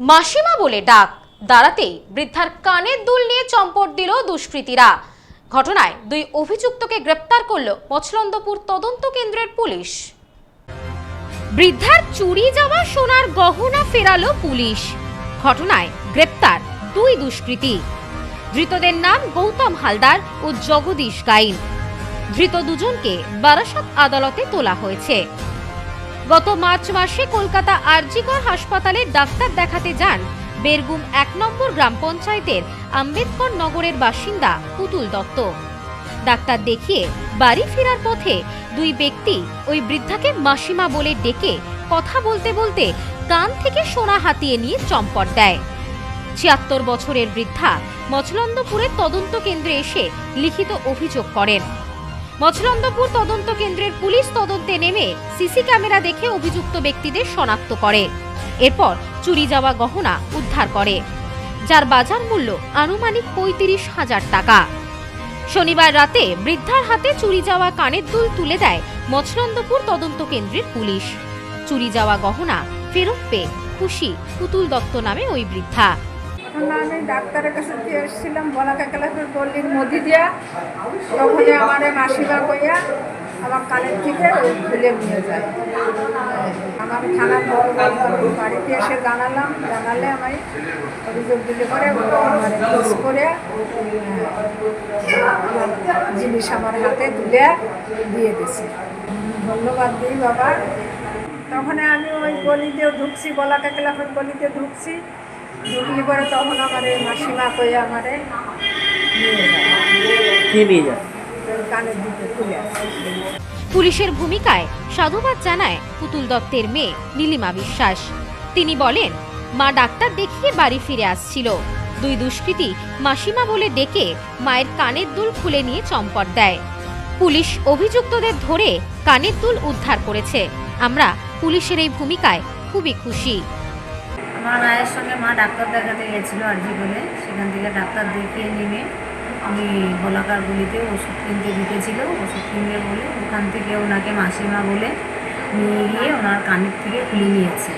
মাসিমা বলে ডাক। দাঁড়াতেই বৃদ্ধার কানের দুল নিয়ে চম্পট দিল দুষ্কৃতীরা। ঘটনায় দুই অভিযুক্তকে গ্রেপ্তার করল মছলন্দপুর তদন্ত কেন্দ্রের পুলিশ। বৃদ্ধার চুরি যাওয়া সোনার গহনা ফেরালো পুলিশ। ঘটনায় গ্রেপ্তার দুই দুষ্কৃতী। ধৃতদের নাম গৌতম হালদার ও জগদীশ গাইন। ধৃত দুজনকে বারাসত আদালতে তোলা হয়েছে। গত মার্চ মাসে কলকাতা আরজিকর হাসপাতালে ডাক্তার দেখাতে যান বেরগুম এক নম্বর গ্রাম পঞ্চায়েতের আম্বেদকর নগরের বাসিন্দা পুতুল দত্ত। ডাক্তার দেখিয়ে বাড়ি ফেরার পথে দুই ব্যক্তি ওই বৃদ্ধাকে মাসিমা বলে ডেকে কথা বলতে বলতে কান থেকে সোনা হাতিয়ে নিয়ে চম্পট দেয়। ছিয়াত্তর বছরের বৃদ্ধা মচলন্দপুরের তদন্ত কেন্দ্রে এসে লিখিত অভিযোগ করেন। মছলন্দপুর তদন্ত কেন্দ্রের পুলিশ তদন্তে নেমে সিসি ক্যামেরা দেখে অভিযুক্ত ব্যক্তিদের শনাক্ত করে। এরপর চুরি যাওয়া গহনা উদ্ধার করে। যার বাজার মূল্য আনুমানিক পঁয়ত্রিশ হাজার টাকা। শনিবার রাতে বৃদ্ধার হাতে চুরি যাওয়া কানের দুল তুলে দেয় মছলন্দপুর তদন্ত কেন্দ্রের পুলিশ। চুরি যাওয়া গহনা ফেরত পেয়ে খুশি পুতুল দত্ত নামে ওই বৃদ্ধা। ঘটনা আমি ডাক্তারের কাছে দিয়ে এসেছিলাম বলাকা ক্লাসের পল্লীর মধ্যে দিয়া। তখনই আমার মাসিমা কইয়া আমার কানের থেকে খুলে নিয়ে যায়। আমার থানার বড় বড় বাড়িতে এসে জানালাম, জানালে আমি অভিযোগ দিলে পরে আমার কেস করে জিনিস আমার হাতে তুলে দিয়ে দিছে ধন্যবাদ দিই বাবা। তখন আমি ওই গলিতে ঢুকছি বলাকা ক্লাসের গলিতে ঢুকছি। পরে তখন আমার এই মাসিমা কই আমারে নিয়ে যায়। কি নিয়ে যায়? কানের দিকে তুলে পুলিশের ভূমিকায় সাধুবাদ জানায় পুতুল দত্তের মেয়ে নীলিমা বিশ্বাস। তিনি বলেন মা ডাক্তার দেখিয়ে বাড়ি ফিরে আসছিল। দুই দুষ্কৃতী মাসিমা বলে ডেকে মায়ের কানের দুল খুলে নিয়ে চম্পট দেয়। পুলিশ অভিযুক্তদের ধরে কানের দুল উদ্ধার করেছে। আমরা পুলিশের এই ভূমিকায় খুবই খুশি। আমার মায়ের সঙ্গে মা ডাক্তার দেখাতে গেছিল আর আরজি বলে সেখান থেকে ডাক্তার দেখিয়ে নেমে আমি গোলাকার গুলিতে ওষুধ কিনতে ঢুকেছিল ওষুধ কিনবে বলে ওখান থেকে ওনাকে মাসিমা বলে নিয়ে গিয়ে ওনার কানের থেকে খুলে নিয়েছে।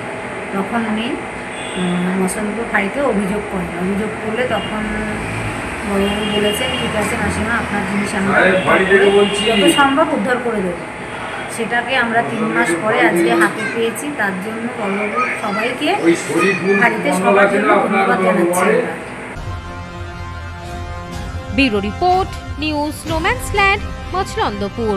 তখন উনি মসলপুর ফাঁড়িতে অভিযোগ করেন অভিযোগ করলে তখন বলেছেন ঠিক আছে মাসিমা আপনার জিনিস যত সম্ভব উদ্ধার করে দেবো। সেটাকে আমরা তিন মাস পরে আজকে হাতে পেয়েছি, তার জন্য সবাইকে বাড়িতে সবার জন্য ধন্যবাদ জানাচ্ছি। Bureau report, news no man's land Machhlandapur